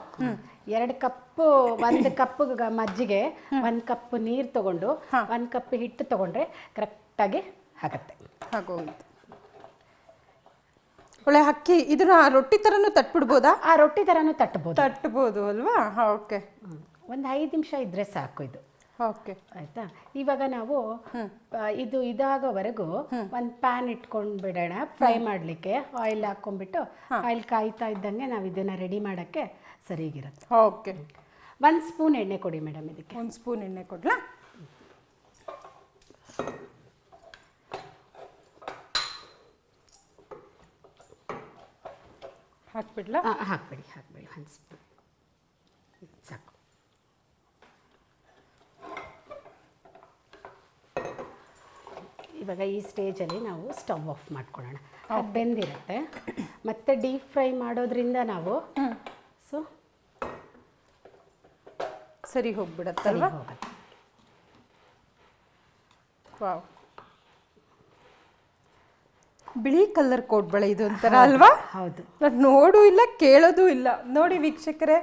ಎರಡು ಕಪ್ಪು ಒಂದು ಕಪ್ ಮಜ್ಜಿಗೆ ಒಂದು ಕಪ್ ನೀರು ತಗೊಂಡು ಒಂದು ಕಪ್ ಹಿಟ್ಟು ತಗೊಂಡ್ರೆ ಕರೆಕ್ಟಾಗಿ ಆಗತ್ತೆ. ಹಾಗೋಯ್ತು ಒಳ್ಳೆ ಅಕ್ಕಿ ಇದನ್ನ ರೊಟ್ಟಿ ಥರನೂ ತಟ್ಬಿಡ್ಬೋದಾ? ಆ ರೊಟ್ಟಿ ಥರನೂ ತಟ್ಬೋದು. ತಟ್ಬೋದು ಅಲ್ವಾ? ಓಕೆ. ಒಂದು ಐದು ನಿಮಿಷ ಇದ್ರೆ ಸಾಕು ಇದು. ಓಕೆ ಆಯ್ತಾ? ಇವಾಗ ನಾವು ಇದು ಇದಾಗೋವರೆಗೂ ಒಂದು ಪ್ಯಾನ್ ಇಟ್ಕೊಂಡು ಬಿಡೋಣ. ಫ್ರೈ ಮಾಡಲಿಕ್ಕೆ ಆಯಿಲ್ ಹಾಕ್ಕೊಂಡ್ಬಿಟ್ಟು ಆಯಿಲ್ ಕಾಯ್ತಾ ಇದ್ದಂಗೆ ನಾವು ಇದನ್ನು ರೆಡಿ ಮಾಡೋಕ್ಕೆ ಸರಿಗಿರುತ್ತೆ. ಓಕೆ ಒಂದು ಸ್ಪೂನ್ ಎಣ್ಣೆ ಕೊಡಿ ಮೇಡಮ್ ಇದಕ್ಕೆ. ಒಂದು ಸ್ಪೂನ್ ಎಣ್ಣೆ ಕೊಡ್ಲಾ? ಹಾಕ್ಬಿಡ್ಲಾ? ಹಾಕ್ಬಿಡಿ ಹಾಕ್ಬಿಡಿ ಒಂದು ಸ್ಪೂನ್ ಸಾಕು ಇವಾಗ ಈ ಸ್ಟೇಜಲ್ಲಿ ನಾವು ಸ್ಟವ್ ಆಫ್ ಮಾಡ್ಕೊಳ್ಳೋಣ. ಅದು ಬೆಂದಿರುತ್ತೆ. ಮತ್ತೆ ಡೀಪ್ ಫ್ರೈ ಮಾಡೋದ್ರಿಂದ ನಾವು ಸೊ ಸರಿ ಹೋಗ್ಬಿಡತ್ತಲ್ವಾ? ವಾವ್ ಬಿಳಿ ಕಲರ್ ಕೋಡ್ಬಳೆ ಇದು ಅಂತಾರ ಅಲ್ವಾ? ಹೌದು. ನಾನು ನೋಡೂ ಇಲ್ಲ ಕೇಳೋದು ಇಲ್ಲ. ನೋಡಿ ವೀಕ್ಷಕರೇ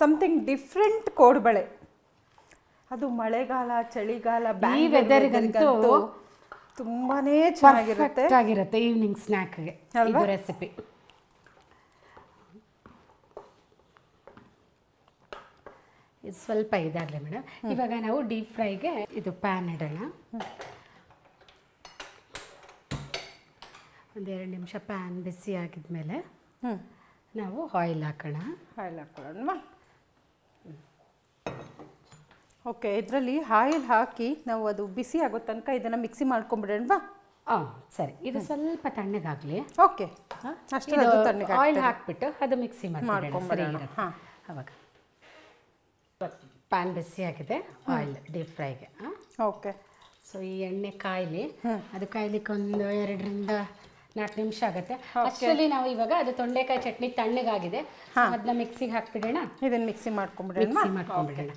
ಸಮಥಿಂಗ್ ಡಿಫ್ರೆಂಟ್ ಕೋಡ್ಬಳೆ ಅದು ಮಳೆಗಾಲ ಚಳಿಗಾಲ ಈ ವೆದರ್ಗಂತೂ ತುಂಬಾನೇ ಚೆನ್ನಾಗಿರುತ್ತೆ. ಆಗಿರುತ್ತೆ ಈವ್ನಿಂಗ್ ಸ್ನ್ಯಾಕ್ಗೆ ಅಲ್ವಾ? ರೆಸಿಪಿ ಇದು ಸ್ವಲ್ಪ ಇದಾಗಲಿ ಮೇಡಮ್. ಇವಾಗ ನಾವು ಡೀಪ್ ಫ್ರೈಗೆ ಇದು ಪ್ಯಾನ್ ಇಡೋಣ. ಒಂದೆರಡು ನಿಮಿಷ ಪ್ಯಾನ್ ಬಿಸಿ ಆಗಿದ್ಮೇಲೆ ನಾವು ಆಯಿಲ್ ಹಾಕೋಣ. ಆಯಿಲ್ ಹಾಕೊಳ್ಳೋಣವಾ? ಓಕೆ ಇದರಲ್ಲಿ ಆಯಿಲ್ ಹಾಕಿ ನಾವು ಅದು ಬಿಸಿ ಆಗೋ ತನಕ ಇದನ್ನು ಮಿಕ್ಸಿ ಮಾಡ್ಕೊಂಬಿಡೋಣವಾ? ಹಾಂ ಸರಿ. ಇದು ಸ್ವಲ್ಪ ತಣ್ಣಗಾಗಲಿ. ಓಕೆ. ಅಷ್ಟೇ ತಣ್ಣಗೆ ಆಯಿಲ್ ಹಾಕಿಬಿಟ್ಟು ಅದು ಮಿಕ್ಸಿ ಮಾಡ್ಕೊಂಬಿಡೋಣ. ಮಾಡ್ಕೊಂಬಿಡೋಣ. ಹಾ. ಅವಾಗ. ಪ್ಯಾನ್ ಬಿಸಿ ಆಗಿದೆ. ಆಯಿಲ್ ಡೀಪ್ ಫ್ರೈಗೆ ಓಕೆ. ಸೊ ಈ ಎಣ್ಣೆ ಕಾಯಿಲಿ ಅದು ಕಾಯ್ಲಿಕ್ಕೆ ಒಂದು ಎರಡರಿಂದ ನಾಲ್ಕು ನಿಮಿಷ ಆಗುತ್ತೆ. ಆಕ್ಚುಲಿ ನಾವು ಇವಾಗ ಅದು ತೊಂಡೆಕಾಯಿ ಚಟ್ನಿ ತಣ್ಣಗಾಗಿದೆ. ಅದನ್ನ ಮಿಕ್ಸಿಗೆ ಹಾಕ್ಬಿಡೋಣ. ಇದನ್ನ ಮಿಕ್ಸಿ ಮಾಡ್ಕೊಂಬಿಡೋಣ. ಮಿಕ್ಸಿ ಮಾಡ್ಕೊಂಡ್ಬಿಡೋಣ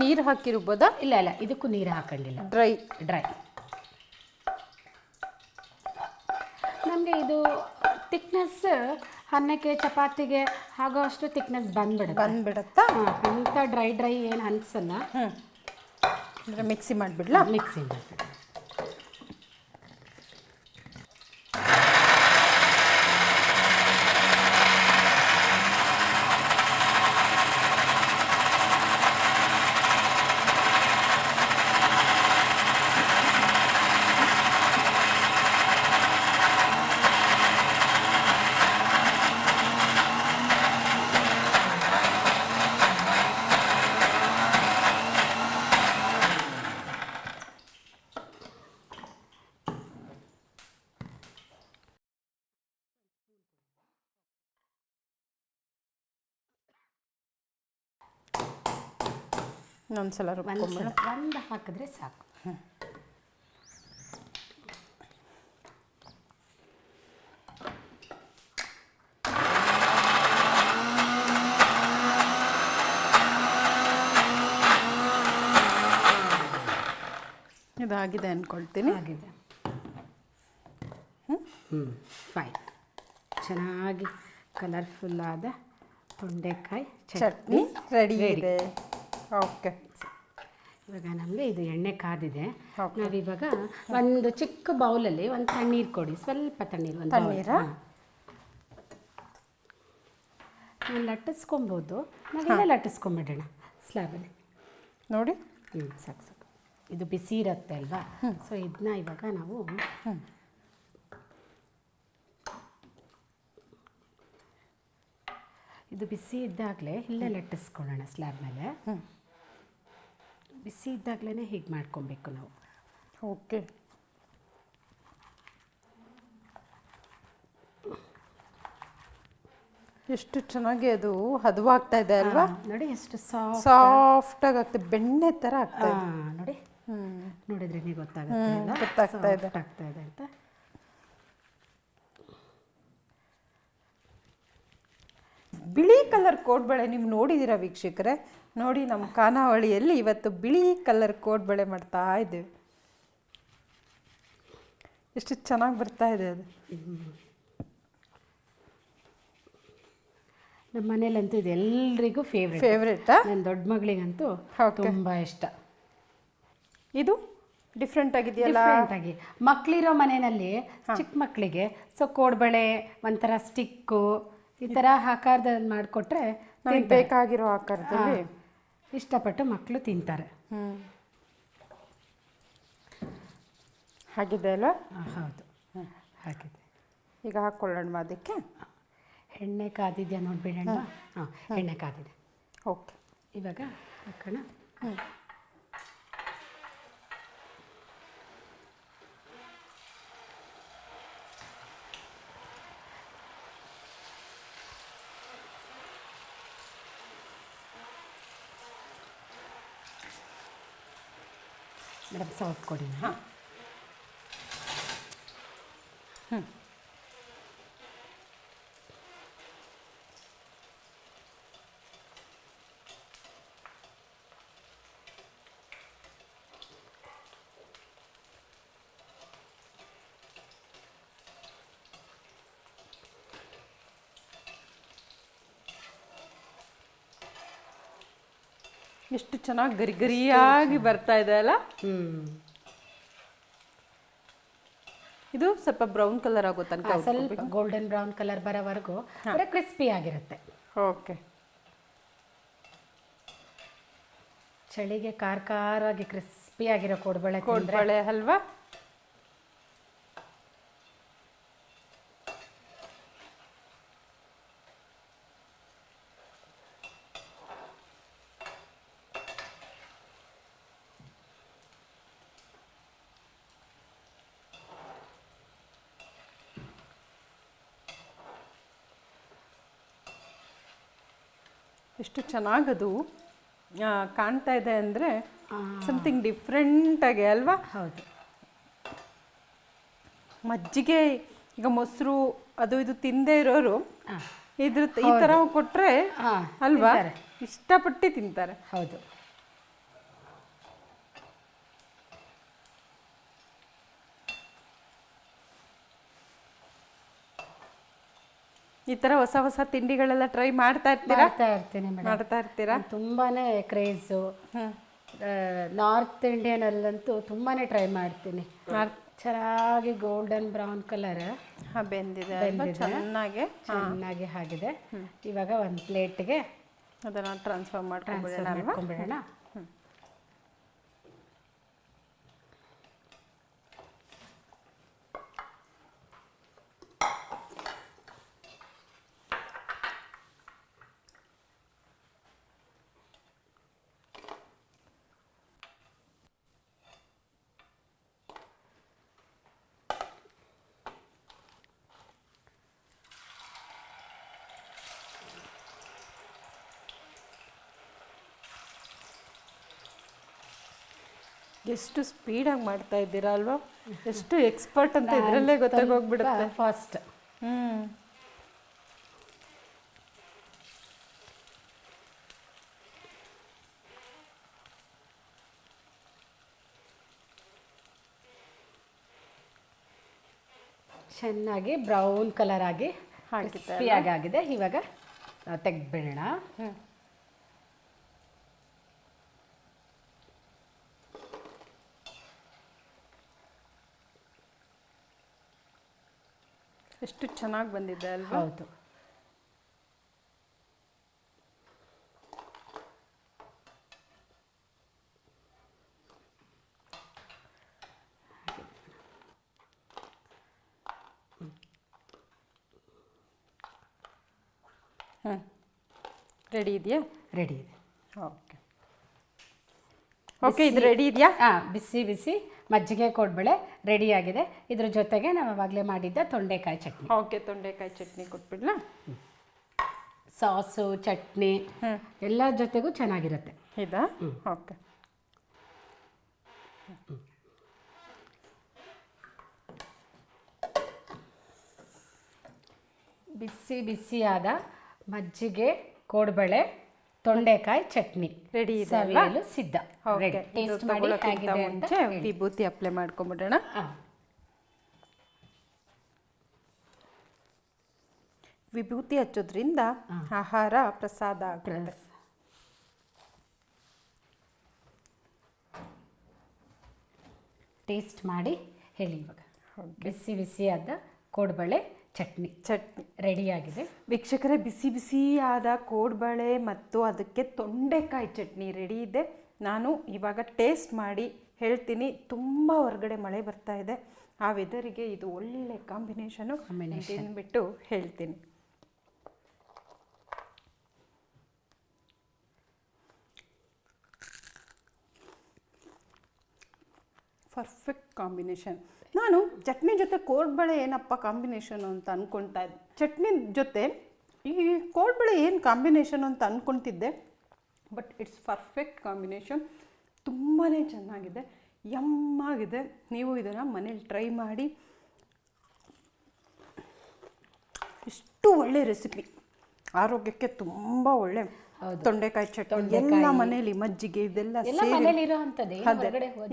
ನೀರು ಹಾಕಿರ್ಬೋದಾ? ಇಲ್ಲ ಇಲ್ಲ ಇದಕ್ಕೂ ನೀರು ಹಾಕಲಿಲ್ಲ ಡ್ರೈ ಡ್ರೈ ನಮಗೆ ಇದು ತಿಕ್ನೆಸ್ ಅನ್ನಕ್ಕೆ ಚಪಾತಿಗೆ ಆಗೋ ಅಷ್ಟು ತಿಕ್ನೆಸ್ ಬಂದ್ಬಿಡುತ್ತೆ. ಬಂದ್ಬಿಡುತ್ತಾ? ಅಂತ ಅಂಥ ಡ್ರೈ ಡ್ರೈ ಏನು ಅನ್ಸಲ್ಲ ಹ್ಞೂ ಅಂದರೆ ಮಿಕ್ಸಿ ಮಾಡಿಬಿಡ್ಲಾ? ಮಿಕ್ಸಿ ಮಾಡ್ಬಿಡಿ ಒಂದ್ಸಲ ಒಂದು ರುಬ್ಕೊಂಬಿಡ ಒಂದು ಹಾಕಿದ್ರೆ ಸಾಕು. ಇದಾಗಿದೆ ಅಂದ್ಕೊಳ್ತೀನಿ ಆಗಿದೆ. ಹ್ಞೂ ಫೈನ್ ಚೆನ್ನಾಗಿ ಕಲರ್ಫುಲ್ ಆದ ತೊಂಡೆಕಾಯಿ ಚಟ್ನಿ ರೆಡಿ ಇದೆ. ಓಕೆ ಇವಾಗ ನಮಗೆ ಇದು ಎಣ್ಣೆ ಕಾದಿದೆ. ನಾವಿವಾಗ ಒಂದು ಚಿಕ್ಕ ಬೌಲಲ್ಲಿ ಒಂದು ತಣ್ಣೀರು ಕೊಡಿ ಸ್ವಲ್ಪ ತಣ್ಣೀರು ಒಂದು ತಣ್ಣೀರ? ನಾವು ಲಟ್ಟಿಸ್ಕೊಬೋದು ನಾವೆಲ್ಲ ಲಟ್ಟಿಸ್ಕೊಂಬಿಡೋಣ ಸ್ಲ್ಯಾಬಲ್ಲಿ ನೋಡಿ. ಹ್ಞೂ ಸಾಕು ಸಾಕು. ಇದು ಬಿಸಿ ಇರುತ್ತೆ ಅಲ್ವಾ? ಸೊ ಇದನ್ನ ಇವಾಗ ನಾವು ಇದು ಬಿಸಿ ಇದ್ದಾಗಲೇ ಇಲ್ಲೇ ಲಟ್ಟಿಸ್ಕೊಳ್ಳೋಣ ಸ್ಲ್ಯಾಬ್ ಮೇಲೆ. ಬಿಸಿ ಇದ್ದಾಗಲೇ ಹೀಗೆ ಮಾಡ್ಕೊಬೇಕು ನಾವು. ಓಕೆ. ಎಷ್ಟು ಚೆನ್ನಾಗಿ ಅದು ಹದವಾಗ್ತಾ ಇದೆ ಅಲ್ವಾ? ನೋಡಿ ಎಷ್ಟು ಸಾಫ್ಟ್ ಸಾಫ್ಟ್ ಆಗಿ ಆಗ್ತದೆ ಬೆಣ್ಣೆ ಥರ ಆಗ್ತಾ ಇದೆ. ನೋಡಿ. ನೋಡಿದ್ರೆ ಗೊತ್ತಾಗುತ್ತೆ? ಗೊತ್ತಾಗ್ತಾ ಇದೆ. ಆಗ್ತಾ ಇದೆ ಅಂತ ಬಿಳಿ ಕಲರ್ ಕೋಡ್ಬಳೆ ನೀವು ನೋಡಿದ್ದೀರಾ ವೀಕ್ಷಕರೆ? ನೋಡಿ ನಮ್ಮ ಖಾನಾವಳಿಯಲ್ಲಿ ಇವತ್ತು ಬಿಳಿ ಕಲರ್ ಕೋಡ್ಬಳೆ ಮಾಡ್ತಾ ಇದ್ದೇವೆ. ಎಷ್ಟು ಚೆನ್ನಾಗಿ ಬರ್ತಾ ಇದೆ ಅದು. ನಮ್ಮ ಮನೇಲಂತೂ ಇದು ಎಲ್ರಿಗೂ ಫೇವ್ರೆಟ್ ಫೇವ್ರೆಟ್ ನನ್ನ ದೊಡ್ಡ ಮಗಳಿಗಂತೂ. ತುಂಬ ಇಷ್ಟ. ಇದು ಡಿಫ್ರೆಂಟ್ ಆಗಿದೆಯಲ್ಲ? ಆಗಿ. ಮಕ್ಕಳಿರೋ ಮನೆಯಲ್ಲಿ ಚಿಕ್ಕ ಮಕ್ಕಳಿಗೆ ಸೊ ಕೋಡ್ಬಳೆ ಒಂಥರ ಸ್ಟಿಕ್ಕು ಈ ಥರ ಆಕಾರದಲ್ಲಿ ಮಾಡಿಕೊಟ್ರೆ ನಮಗೆ ಬೇಕಾಗಿರೋ ಆಕಾರದಲ್ಲಿ ಇಷ್ಟಪಟ್ಟು ಮಕ್ಕಳು ತಿಂತಾರೆ. ಹ್ಞೂ ಹಾಗಿದೆ ಅಲ್ಲ ಹೌದು. ಹಾಗಿದೆ. ಈಗ ಹಾಕ್ಕೊಳ್ಳೋಣ ಅದಕ್ಕೆ. ಎಣ್ಣೆ ಕಾದಿದೆಯಾ ನೋಡ್ಬಿಡೋಣ ಹಾಂ ಎಣ್ಣೆ ಕಾದಿದೆ. ಓಕೆ. ಇವಾಗ ಹಾಕೋಣ. ಮೇಡಮ್ ಸೌಟ್ ಕೊಡಿ. ಹಾಂ ಎಷ್ಟು ಚೆನ್ನಾಗಿ ಗರಿ ಗರಿಯಾಗಿ ಬರ್ತಾ ಇದೆ ಅಲ್ಲ? ಇದು ಸ್ವಲ್ಪ ಬ್ರೌನ್ ಕಲರ್ ಆಗೋ ತನಕ ಸ್ವಲ್ಪ ಗೋಲ್ಡನ್ ಬ್ರೌನ್ ಕಲರ್ ಬರೋವರೆಗೂ ಕ್ರಿಸ್ಪಿ ಆಗಿರುತ್ತೆ. ಓಕೆ. ಚಳಿಗೆ ಖಾರ ಖಾರವಾಗಿ ಕ್ರಿಸ್ಪಿ ಆಗಿರೋ ಕೋಡ್ಬಳೆ ತಿಂದ್ರೆ ಅಲ್ವಾ? ಹಲ್ವಾ ಎಷ್ಟು ಚೆನ್ನಾಗದು ಕಾಣ್ತಾ ಇದೆ ಅಂದರೆ ಸಮಥಿಂಗ್ ಡಿಫ್ರೆಂಟಾಗಿ ಅಲ್ವಾ? ಹೌದು. ಮಜ್ಜಿಗೆ ಈಗ ಮೊಸರು ಅದು ಇದು ತಿಂದೇ ಇರೋರು ಇದ್ರ ಈ ಥರ ಕೊಟ್ಟರೆ ಅಲ್ವಾ. ಇಷ್ಟಪಟ್ಟು ತಿಂತಾರೆ. ಹೌದು. ಈ ತರ ಹೊಸ ಹೊಸ ತಿಂಡಿಗಳೆಲ್ಲ ಟ್ರೈ ಮಾಡ್ತಾ ಇರ್ತೀರಾ? ಮಾಡ್ತಾ ಇರ್ತೀನಿ ಮೇಡಮ್. ಮಾಡ್ತಾ ಇರ್ತೀರಾ? ತುಂಬಾನೇ ಕ್ರೇಜು ನಾರ್ತ್ ಇಂಡಿಯನ್ ಅಲ್ಲಂತೂ ತುಂಬಾನೇ ಟ್ರೈ ಮಾಡ್ತೀನಿ. ಮಾಡ್- ಚೆನ್ನಾಗಿ ಗೋಲ್ಡನ್ ಬ್ರೌನ್ ಕಲರ್ ಹಾ ಬೆಂದಿದೆ. ಅಲ್ವಾ ಚೆನ್ನಾಗಿ. ಚೆನ್ನಾಗಿ ಆಗಿದೆ. ಇವಾಗ ಒಂದು ಪ್ಲೇಟ್ಗೆ ಅದನ್ನ ಟ್ರಾನ್ಸ್ಫರ್ ಮಾಡ್ಕೊಂಡ್ಬಿಡೋಣ ಅಲ್ವಾ ಮಾಡ್ಕೊಂಬಿಡೋಣ ಎಷ್ಟು ಸ್ಪೀಡಾಗಿ ಮಾಡ್ತಾ ಇದ್ದೀರಾ ಅಲ್ವಾ? ಎಷ್ಟು ಎಕ್ಸ್ಪರ್ಟ್ ಅಂತ ಇದರಲ್ಲೇ ಗೊತ್ತಾಗೋಗ್ಬಿಡುತ್ತೆ. ಫಾಸ್ಟ್ ಹ್ಮ್. ಚೆನ್ನಾಗಿ ಬ್ರೌನ್ ಕಲರ್ ಆಗಿ ಹಾಕಿ ಆಗಿದೆ. ಇವಾಗ ತೆಗೆದ್ಬಿಡೋಣ. ಎಷ್ಟು ಚೆನ್ನಾಗಿ ಬಂದಿದೆ ಅಲ್ವಾ? ಹೌದು. ಹ್ಮ್. ರೆಡಿ ಇದೆಯಾ? ರೆಡಿ ಇದೆ. ಓಕೆ. ಓಕೆ ಇದು ರೆಡಿ ಇದೆಯಾ? ಹಾಂ ಬಿಸಿ ಬಿಸಿ. ಮಜ್ಜಿಗೆ ಕೋಡ್ಬಳೆ ರೆಡಿ ಆಗಿದೆ. ಇದ್ರ ಜೊತೆಗೆ ನಾವು ಆವಾಗಲೇ ಮಾಡಿದ್ದ ತೊಂಡೆಕಾಯಿ ಚಟ್ನಿ. ಓಕೆ ತೊಂಡೆಕಾಯಿ ಚಟ್ನಿ ಕೊಟ್ಬಿಡ್ಲಾ? ಸಾಸು ಚಟ್ನಿ. ಎಲ್ಲ ಜೊತೆಗೂ ಚೆನ್ನಾಗಿರುತ್ತೆ. ಇದಾ? ಓಕೆ ಬಿಸಿ ಬಿಸಿಯಾದ ಮಜ್ಜಿಗೆ ಕೋಡ್ಬಳೆ ತೊಂಡೆಕಾಯಿ ಚಟ್ನಿ. ರೆಡಿ? ಸವಿಯಲು ಸಿದ್ಧ. ಓಕೆ ಟೇಸ್ಟ್ ಮಾಡಿ ಹೇಗಿದೆ ಅಂತ ವಿಭೂತಿ ಅಪ್ಲೈ ಮಾಡ್ಕೊಂಬಿಡೋಣ. ವಿಭೂತಿ ಹಚ್ಚೋದ್ರಿಂದ ಆಹಾರ ಪ್ರಸಾದ ಆಗುತ್ತೆ ಟೇಸ್ಟ್ ಮಾಡಿ ಹೇಳಿ ಇವಾಗ. ಬಿಸಿ ಬಿಸಿಯಾದ ಕೋಡ್ಬಳೆ ಚಟ್ನಿ ಚಟ್ನಿ ರೆಡಿಯಾಗಿದೆ. ವೀಕ್ಷಕರೇ ಬಿಸಿ ಬಿಸಿಯಾದ ಕೋಡ್ಬಳೆ ಮತ್ತು ಅದಕ್ಕೆ ತೊಂಡೆಕಾಯಿ ಚಟ್ನಿ ರೆಡಿ ಇದೆ. ನಾನು ಇವಾಗ ಟೇಸ್ಟ್ ಮಾಡಿ ಹೇಳ್ತೀನಿ. ತುಂಬ ಹೊರಗಡೆ ಮಳೆ ಬರ್ತಾ ಇದೆ. ಆ ವೆದರಿಗೆ ಇದು ಒಳ್ಳೆ ಕಾಂಬಿನೇಷನು ಕಾಂಬಿನೇಷನ್ ಬಿಟ್ಟು ಹೇಳ್ತೀನಿ. ಪರ್ಫೆಕ್ಟ್ ಕಾಂಬಿನೇಷನ್ ನಾನು ಚಟ್ನಿ ಜೊತೆ ಕೋಡ್ಬಳೆ ಏನಪ್ಪ ಕಾಂಬಿನೇಷನು ಅಂತ ಅಂದ್ಕೊಳ್ತಾ ಇದ್ದೆ. ಚಟ್ನಿ ಜೊತೆ ಈ ಕೋಡ್ಬಳೆ ಏನು ಕಾಂಬಿನೇಷನ್ ಅಂತ ಅಂದ್ಕೊಳ್ತಿದ್ದೆ ಬಟ್ ಇಟ್ಸ್ ಪರ್ಫೆಕ್ಟ್ ಕಾಂಬಿನೇಷನ್ ತುಂಬಾ ಚೆನ್ನಾಗಿದೆ, ಯಮ್ಮಾಗಿದೆ. ನೀವು ಇದನ್ನು ಮನೇಲಿ ಟ್ರೈ ಮಾಡಿ. ಇಷ್ಟು ಒಳ್ಳೆ ರೆಸಿಪಿ ಆರೋಗ್ಯಕ್ಕೆ ತುಂಬ ಒಳ್ಳೆ. ತೊಂಡೆಕಾಯಿ ಚಟ್ನಿ. ಎಲ್ಲ ಮನೇಲಿ ಮಜ್ಜಿಗೆ ಇದೆಲ್ಲ ಅದೇ.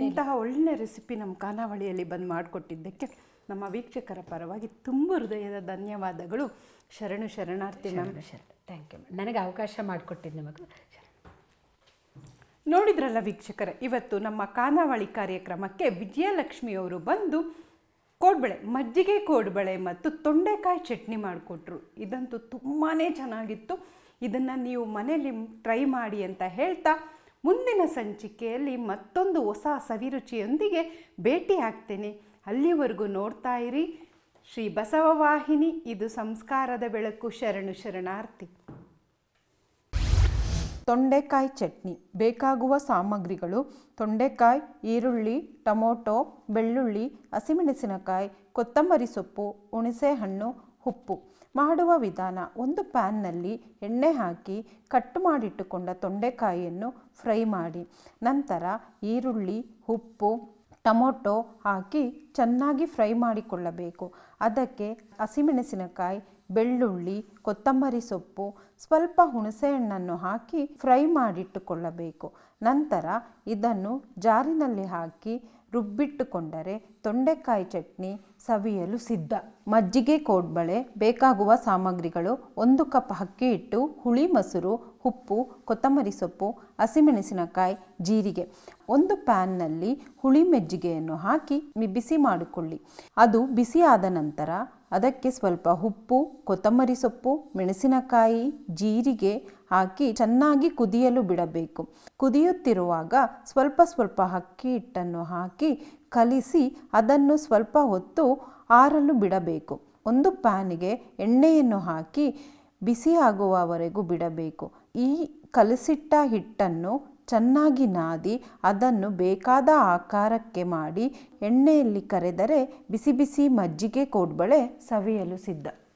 ಇಂತಹ ಒಳ್ಳೆ ರೆಸಿಪಿ ನಮ್ಮ ಖಾನಾವಳಿಯಲ್ಲಿ ಬಂದು ಮಾಡಿಕೊಟ್ಟಿದ್ದಕ್ಕೆ ನಮ್ಮ ವೀಕ್ಷಕರ ಪರವಾಗಿ ತುಂಬ ಹೃದಯದ ಧನ್ಯವಾದಗಳು. ಶರಣು ಶರಣಾರ್ಥಿ ಮ್ಯಾಮ್. ಥ್ಯಾಂಕ್ ಯು ನನಗೆ ಅವಕಾಶ ಮಾಡಿಕೊಟ್ಟಿದ್ದು ನಿಮಗೆ ನೋಡಿದ್ರಲ್ಲ ವೀಕ್ಷಕರ ಇವತ್ತು ನಮ್ಮ ಖಾನಾವಳಿ ಕಾರ್ಯಕ್ರಮಕ್ಕೆ ವಿಜಯಲಕ್ಷ್ಮಿಯವರು ಬಂದು ಕೋಡ್ಬಳೆ, ಮಜ್ಜಿಗೆ ಕೋಡ್ಬಳೆ ಮತ್ತು ತೊಂಡೆಕಾಯಿ ಚಟ್ನಿ ಮಾಡಿಕೊಟ್ರು. ಇದಂತೂ ತುಂಬಾ ಚೆನ್ನಾಗಿತ್ತು. ಇದನ್ನು ನೀವು ಮನೆಯಲ್ಲಿ ಟ್ರೈ ಮಾಡಿ ಅಂತ ಹೇಳ್ತಾ ಮುಂದಿನ ಸಂಚಿಕೆಯಲ್ಲಿ ಮತ್ತೊಂದು ಹೊಸ ಸವಿರುಚಿಯೊಂದಿಗೆ ಭೇಟಿ ಆಗ್ತೇನೆ. ಅಲ್ಲಿವರೆಗೂ ನೋಡ್ತಾ ಇರಿ. ಶ್ರೀ ಬಸವ ವಾಹಿನಿ, ಇದು ಸಂಸ್ಕಾರದ ಬೆಳಕು. ಶರಣು ಶರಣಾರ್ಥಿ. ತೊಂಡೆಕಾಯಿ ಚಟ್ನಿ. ಬೇಕಾಗುವ ಸಾಮಗ್ರಿಗಳು ತೊಂಡೆಕಾಯಿ, ಈರುಳ್ಳಿ, ಟೊಮೊಟೊ, ಬೆಳ್ಳುಳ್ಳಿ, ಹಸಿಮೆಣಸಿನಕಾಯಿ, ಕೊತ್ತಂಬರಿ ಸೊಪ್ಪು, ಹುಣಸೆಹಣ್ಣು, ಉಪ್ಪು. ಮಾಡುವ ವಿಧಾನ, ಒಂದು ಪ್ಯಾನ್ನಲ್ಲಿ ಎಣ್ಣೆ ಹಾಕಿ ಕಟ್ ಮಾಡಿಟ್ಟುಕೊಂಡ ತೊಂಡೆಕಾಯಿಯನ್ನು ಫ್ರೈ ಮಾಡಿ. ನಂತರ ಈರುಳ್ಳಿ, ಉಪ್ಪು, ಟೊಮೊಟೊ ಹಾಕಿ ಚೆನ್ನಾಗಿ ಫ್ರೈ ಮಾಡಿಕೊಳ್ಳಬೇಕು. ಅದಕ್ಕೆ ಹಸಿಮೆಣಸಿನಕಾಯಿ ಬೆಳ್ಳುಳ್ಳಿ, ಕೊತ್ತಂಬರಿ ಸೊಪ್ಪು, ಸ್ವಲ್ಪ ಹುಣಸೆಹಣ್ಣನ್ನು ಹಾಕಿ ಫ್ರೈ ಮಾಡಿಟ್ಟುಕೊಳ್ಳಬೇಕು. ನಂತರ ಇದನ್ನು ಜಾರಿನಲ್ಲಿ ಹಾಕಿ ರುಬ್ಬಿಟ್ಟುಕೊಂಡರೆ ತೊಂಡೆಕಾಯಿ ಚಟ್ನಿ ಸವಿಯಲು ಸಿದ್ಧ. ಮಜ್ಜಿಗೆ ಕೋಡ್ಬಳೆ, ಬೇಕಾಗುವ ಸಾಮಗ್ರಿಗಳು ಒಂದು ಕಪ್ ಅಕ್ಕಿ ಇಟ್ಟು ಹುಳಿ ಮೊಸರು, ಉಪ್ಪು, ಕೊತ್ತಂಬರಿ ಸೊಪ್ಪು, ಹಸಿಮೆಣಸಿನಕಾಯಿ, ಜೀರಿಗೆ ಒಂದು ಪ್ಯಾನ್ನಲ್ಲಿ ಹುಳಿ ಮಜ್ಜಿಗೆಯನ್ನು ಹಾಕಿ ಬಿಸಿ ಮಾಡಿಕೊಳ್ಳಿ. ಅದು ಬಿಸಿಯಾದ ನಂತರ ಅದಕ್ಕೆ ಸ್ವಲ್ಪ ಉಪ್ಪು, ಕೊತ್ತಂಬರಿ ಸೊಪ್ಪು, ಮೆಣಸಿನಕಾಯಿ, ಜೀರಿಗೆ ಹಾಕಿ ಚೆನ್ನಾಗಿ ಕುದಿಯಲು ಬಿಡಬೇಕು. ಕುದಿಯುತ್ತಿರುವಾಗ ಸ್ವಲ್ಪ ಸ್ವಲ್ಪ ಅಕ್ಕಿ ಹಿಟ್ಟನ್ನು ಹಾಕಿ ಕಲಿಸಿ ಅದನ್ನು ಸ್ವಲ್ಪ ಹೊತ್ತು ಆರಲು ಬಿಡಬೇಕು. ಒಂದು ಪ್ಯಾನಿಗೆ ಎಣ್ಣೆಯನ್ನು ಹಾಕಿ ಬಿಸಿಯಾಗುವವರೆಗೂ ಬಿಡಬೇಕು. ಈ ಕಲಸಿಟ್ಟ ಹಿಟ್ಟನ್ನು ಚೆನ್ನಾಗಿ ನಾದಿ ಅದನ್ನು ಬೇಕಾದ ಆಕಾರಕ್ಕೆ ಮಾಡಿ ಎಣ್ಣೆಯಲ್ಲಿ ಕರೆದರೆ ಬಿಸಿ ಬಿಸಿ ಮಜ್ಜಿಗೆ ಕೋಡ್ಬಳೆ ಸವಿಯಲು ಸಿದ್ಧ.